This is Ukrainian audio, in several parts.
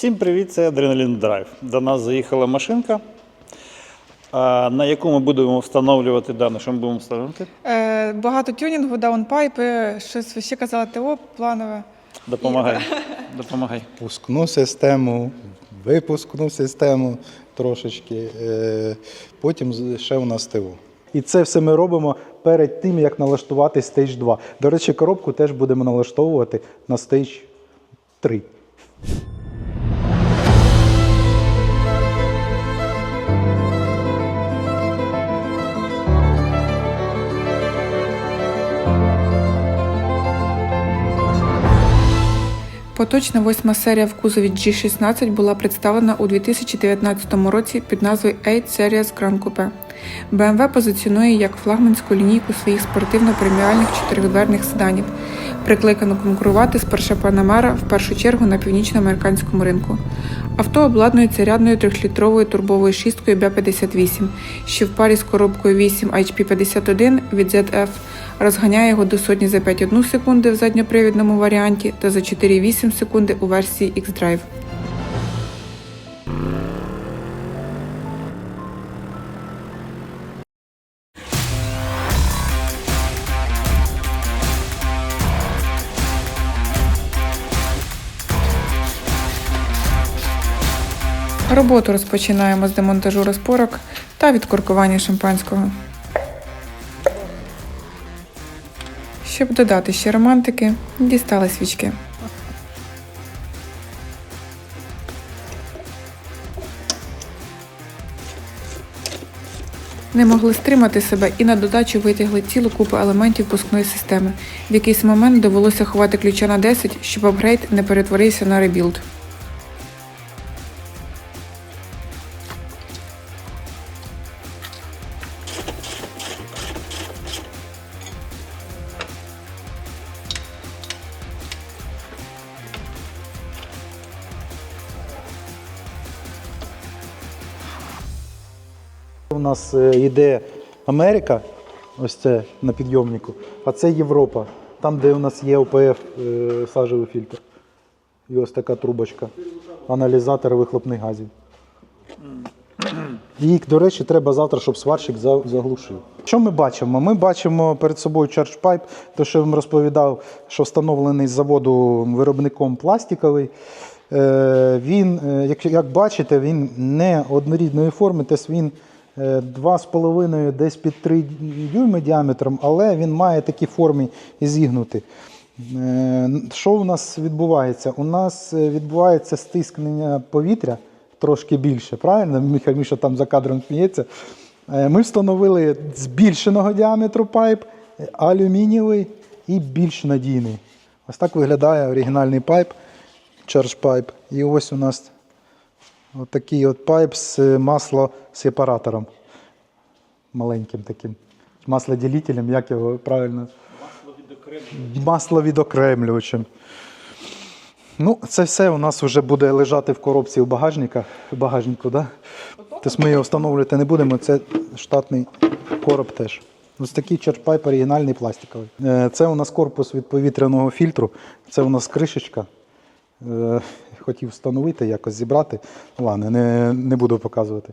Всім привіт, це Адреналін Драйв. До нас заїхала машинка, на яку ми будемо встановлювати дане, що ми будемо встановлювати? Е, багато тюнінгу, даунпайпи, щось ви ще казали ТО планове. Допомагай. Допомагай. Пускну систему, випускну систему трошечки. е, Потім з- ще у нас ТО. І це все ми робимо перед тим, як налаштувати Stage 2. До речі, коробку теж будемо налаштовувати на Stage 3. Поточна восьма серія в кузові G16 була представлена у 2019 році під назвою 8 Series Grand Coupe. BMW позиціонує як флагманську лінійку своїх спортивно-преміальних чотиридверних седанів, прикликану конкурувати з Porsche Panamera в першу чергу на північноамериканському ринку. Авто обладнується рядною трьохлітровою турбовою шісткою B58, що в парі з коробкою 8 HP51 від ZF розганяє його до сотні за 5,1 секунди в задньопривідному варіанті та за 4,8 секунди у версії X-Drive. Роботу розпочинаємо з демонтажу розпорок та відкоркування шампанського. Щоб додати ще романтики, дістали свічки. Не могли стримати себе і на додачу витягли цілу купу елементів пускної системи. В якийсь момент довелося ховати ключа на 10, щоб апгрейд не перетворився на ребілд. Нас е, йде Америка, ось це на підйомнику, а це Європа, там, де у нас є ОПФ е, сажевий фільтр. І ось така трубочка. Аналізатор вихлопних газів. І, до речі, треба завтра, щоб сварщик заглушив. Що ми бачимо? Ми бачимо перед собою Charge Pipe, то що я вам розповідав, що встановлений з заводу виробником пластиковий. Е, Він, як, бачите, він не однорідної форми, тобто він 2,5 десь під 3 дюйми діаметром, але він має такі форми і зігнути. Е, Що у нас відбувається? У нас е, відбувається стискнення повітря трошки більше, правильно? Міха Міша там за кадром сміється. Е, Ми встановили збільшеного діаметру пайп, е, алюмінієвий і більш надійний. Ось так виглядає оригінальний пайп, Charge Pipe. І ось у нас отакий от пайп з е, маслосепаратором. Маленьким таким. Маслоділителем, як його правильно масловідокремлювачем. Ну, це все у нас вже буде лежати в коробці в багажниках, в багажнику, да? Тобто ми його встановлювати не будемо, це штатний короб теж. Ось такий черпайп оригінальний пластиковий. Е, Це у нас корпус від повітряного фільтру, це у нас кришечка. Хотів встановити, якось зібрати. Ладно, не, не буду показувати.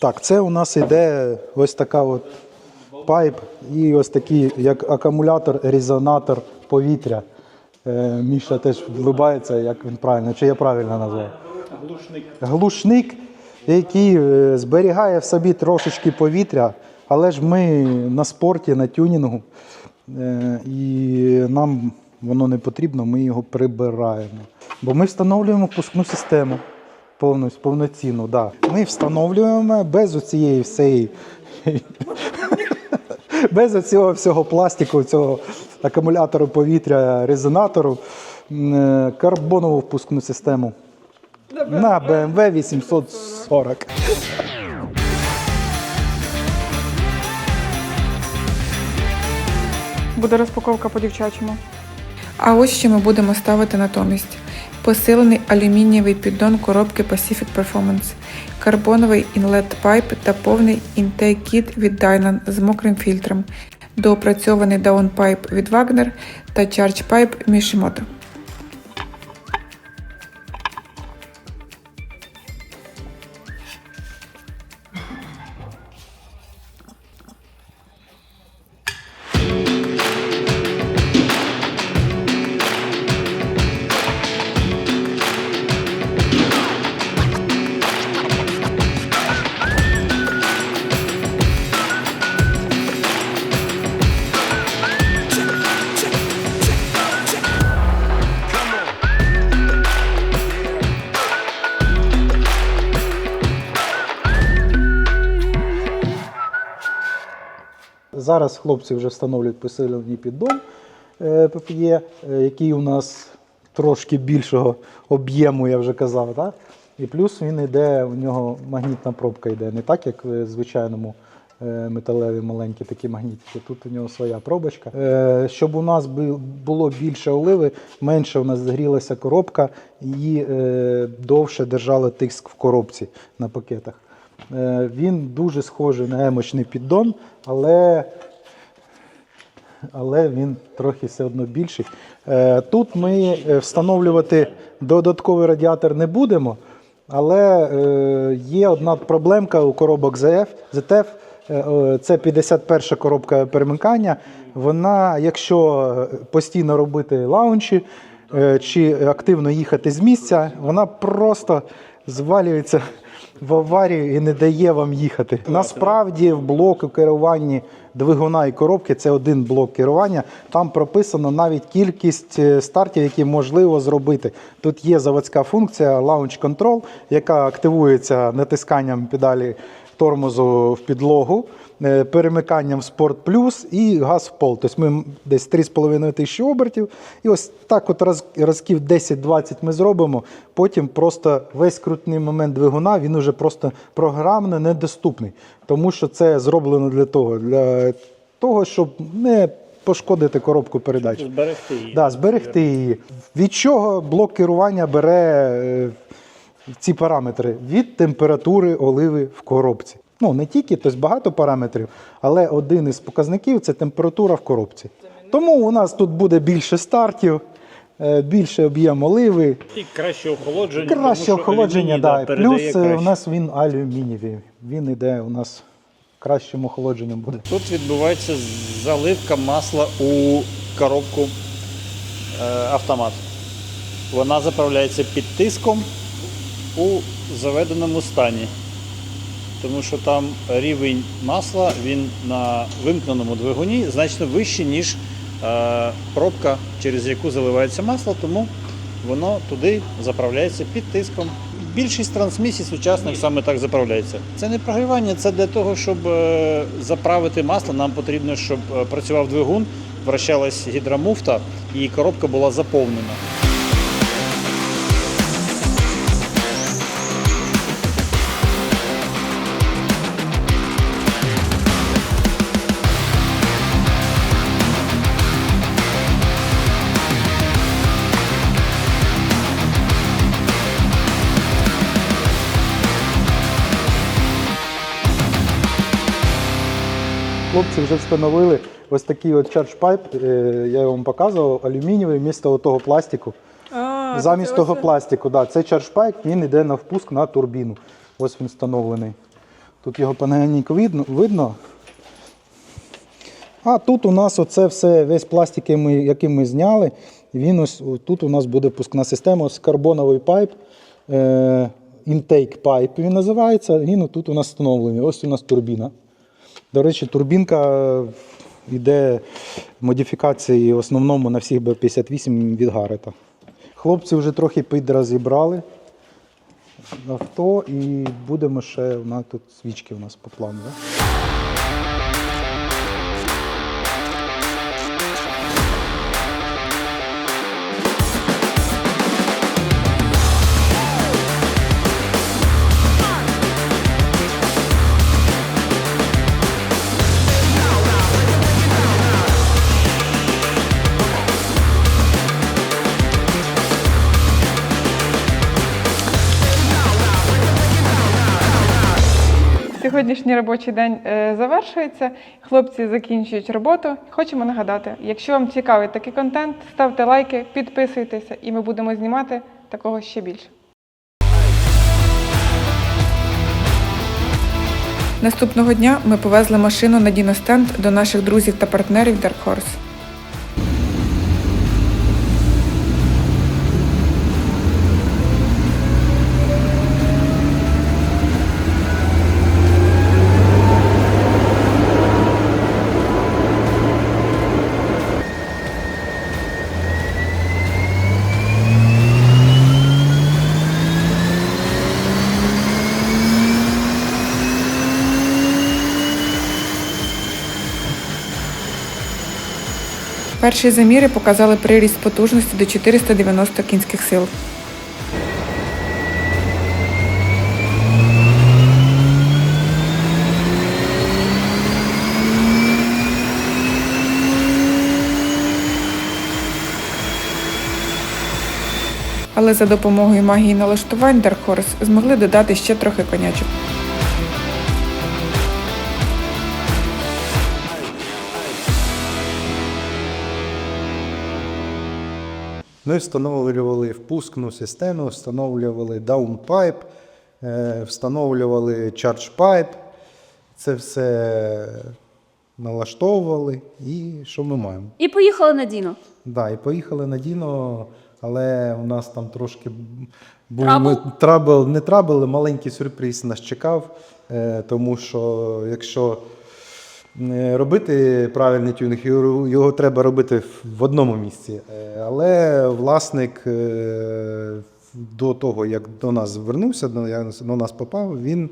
Так, це у нас йде ось така от пайп і ось такий, як акумулятор, резонатор повітря. Е, Міша теж влибається, як він правильно, чи я правильно назвав? Глушник. Глушник, який е, зберігає в собі трошечки повітря, але ж ми на спорті, на тюнінгу, е, і нам воно не потрібно, ми його прибираємо. Бо ми встановлюємо впускну систему повністю, повноцінну. Да. Ми встановлюємо без оцієї всієї. Без оцього всього пластику, цього акумулятору повітря, резонатору, е, карбонову впускну систему на BMW 840. Буде розпаковка по дівчачому. А ось що ми будемо ставити натомість: посилений алюмінієвий піддон коробки Pacific Performance, карбоновий інлет пайп та повний інтейк-кіт від Dynan з мокрим фільтром, доопрацьований даунпайп від Wagner та Pipe Mishimoto. Зараз хлопці вже встановлюють посилений піддон е, ППЄ, е, який у нас трошки більшого об'єму, я вже казав. Так? І плюс він йде, у нього магнітна пробка йде, не так, як в звичайному е, металеві маленькі такі магнітики. Тут у нього своя пробочка. Е, Щоб у нас було більше оливи, менше у нас згрілася коробка і е, довше держала тиск в коробці на пакетах. Е, Він дуже схожий на емочний піддон, але але він трохи все одно більший. Е, Тут ми е, встановлювати додатковий радіатор не будемо, але є одна проблемка у коробок ZF, Це 51 коробка перемикання. Вона, якщо постійно робити лаунчі чи активно їхати з місця, вона просто звалюється в аварію і не дає вам їхати. Насправді в блоку керування двигуна і коробки це один блок керування. Там прописано навіть кількість е, стартів, які можливо зробити. Тут є заводська функція Launch Control, яка активується натисканням педалі тормозу в підлогу, перемиканням в Sport Plus і газ в пол. Тобто ми десь 3,5 тисячі обертів. І ось так от разків 10-20 ми зробимо. Потім просто весь крутний момент двигуна він уже просто програмно недоступний. Тому що це зроблено для того, для того, щоб не пошкодити коробку передач. Зберегти її. Да, зберегти її. Від чого блок керування бере е, ці параметри? Від температури оливи в коробці. Ну, не тільки, тобто багато параметрів, але один із показників це температура в коробці. Тому у нас тут буде більше стартів, е, більше об'єм оливи, І краще охолодження. краще тому охолодження. Да. Плюс е, краще. у нас він алюмінієвий. Він іде у нас кращим охолодженням буде. Тут відбувається заливка масла у коробку е, автомат. Вона заправляється під тиском у заведеному стані. Тому що там рівень масла він на вимкненому двигуні значно вищий, ніж е, пробка, через яку заливається масло, тому воно туди заправляється під тиском. Більшість трансмісій сучасних саме так заправляється. Це не прогрівання, це для того, щоб е, заправити масло. Нам потрібно, щоб е, працював двигун, вращалась гідромуфта і коробка була заповнена. Хлопці вже встановили ось такий от charge pipe, е, я вам показував, алюмінієвий вмісто того пластику. Замість того пластику, да, цей charge pipe, він йде на впуск на турбіну. Ось він встановлений. Тут його поганенько видно. видно. А тут у нас оце все, весь пластик, який ми, зняли. Він ось тут у нас буде впускна система, ось карбоновий пайп. Intake pipe він називається. Він тут у нас встановлений. Ось у нас турбіна. До речі, турбінка йде модифікації в основному на всіх Б-58 від Гарета. Хлопці вже трохи підрозібрали авто і будемо ще, у нас тут свічки у нас по плану. Да? Сьогоднішній робочий день е, завершується. Хлопці закінчують роботу. Хочемо нагадати, якщо вам цікавий такий контент, ставте лайки, підписуйтеся, і ми будемо знімати такого ще більше. Наступного дня ми повезли машину на діностенд до наших друзів та партнерів Dark Horse. Перші заміри показали приріст потужності до 490 кінських сил. Але за допомогою магії налаштувань Dark Horse змогли додати ще трохи конячок. Ми встановлювали впускну систему, встановлювали даунпайп, е, встановлювали pipe. Це все налаштовували. І що ми маємо? І поїхали на Діно. Да, і поїхали на Діно, але у нас там трошки був Трабл? трабл, не трабл, маленький сюрприз нас чекав. Е, тому що якщо робити правильний тюнінг, його, треба робити в- одному місці. Е, але власник е, до того, як до нас звернувся, до, нас попав, він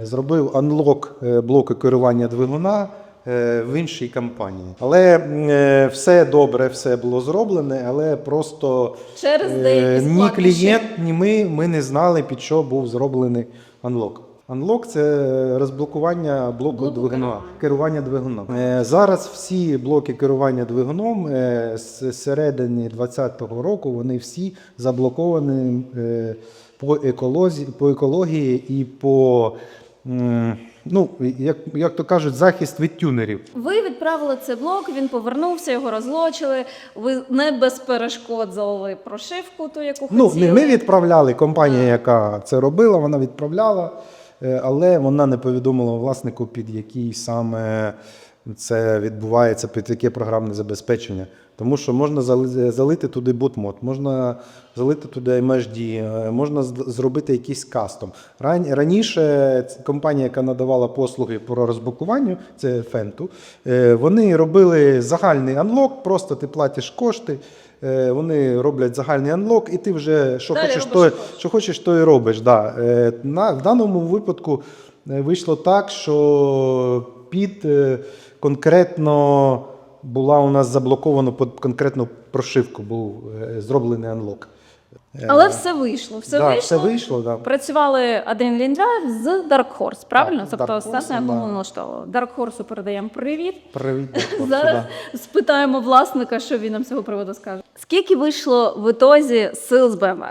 е, зробив анлок е, блоку керування двигуна е, в іншій компанії. Але е, все добре, все було зроблене, але просто Через е, ні клієнт, ні ми, ми не знали, під що був зроблений анлок. Анлок це розблокування блоку двигуна, керування двигуном. Е, Зараз всі блоки керування двигуном е, з середини 2020 року вони всі заблоковані е, по еколозі, по екології і по ну, як, як то кажуть, захист від тюнерів. Ви відправили цей блок, він повернувся, його розлочили. Ви не без перешкод залили прошивку, ту, яку Ну, хотіли. не ми відправляли, компанія, яка це робила, вона відправляла, але вона не повідомила власнику, під який саме це відбувається, під яке програмне забезпечення. Тому що можна залити туди ботмод, можна залити туди MHD, е, можна зробити якийсь кастом. Ран- Раніше компанія, яка надавала послуги по розблокуванню, це Фенту, е, вони робили загальний анлок, просто ти платиш кошти. Е, Вони роблять загальний анлок, і ти вже що Далі хочеш, то, що хочеш. то і робиш. Да. Е, На, в даному випадку е, вийшло так, що під конкретно була у нас заблоковано під конкретну прошивку, був зроблений анлок. Але все вийшло. Все да, вийшло. все вийшло, да. Працювали Adrenaline Drive з Dark Horse, правильно? Так, тобто Dark Horse, було да. налаштовано. Dark Horse передаємо привіт. Привіт. хлопці, Зараз да. спитаємо власника, що він нам з цього приводу скаже. Скільки вийшло в ітозі сил з БМВ?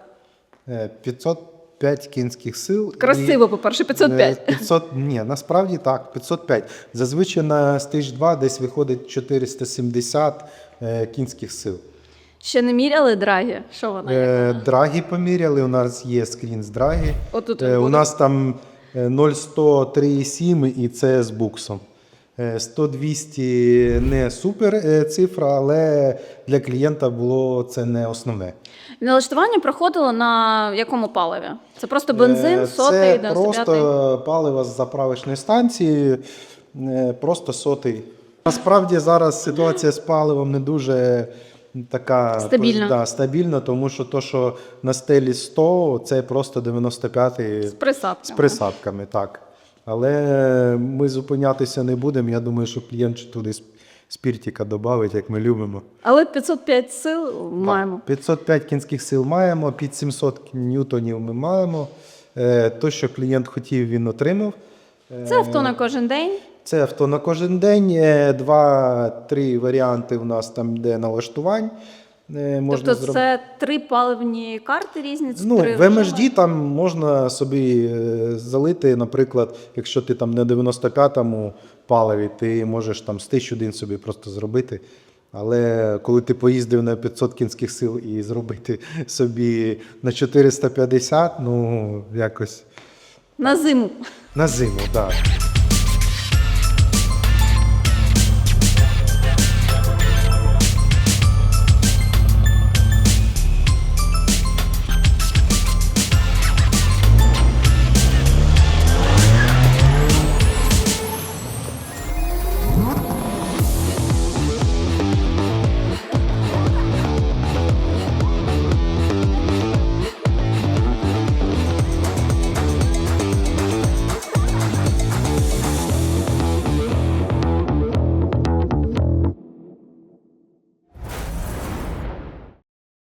Е, 505 кінських сил. і- Красиво, по-перше, 505. Е, 500, ні, насправді так, 505. Зазвичай на стиж 2 десь виходить 470 е, кінських сил. Ще не міряли драгі? Що вона? Е, драги поміряли, у нас є скрін з драги. Отут Е, у нас там е, 0,103,7 і це з буксом. Е, 100-200 не супер е, цифра, але для клієнта було це не основне. Налаштування проходило на якому паливі? Це просто бензин, Е, сотий, Це 95 просто паливо з заправочної станції, е, просто сотий. Насправді зараз ситуація з паливом не дуже така Стабільна. Да, стабільна, тому що то, що на стелі 100, це просто 95 з присадками. з присадками, так. Але ми зупинятися не будемо. Я думаю, що клієнт туди спіртіка додавить, як ми любимо. Але 505 сил маємо. 505 кінських сил маємо, під 700 ньютонів ми маємо. Е, То, що клієнт хотів, він отримав. Це авто на кожен день. Це авто на кожен день. Е, Два-три варіанти у нас там де налаштувань. Е, Можна тобто зроб- це три паливні карти різні. Ну, три в. MHD там можна собі е, залити, наприклад, якщо ти там на 95-му паливі, ти можеш там з 1001 собі просто зробити. Але коли ти поїздив на 500 кінських сил і зробити собі на 450, ну якось На зиму. на зиму, так.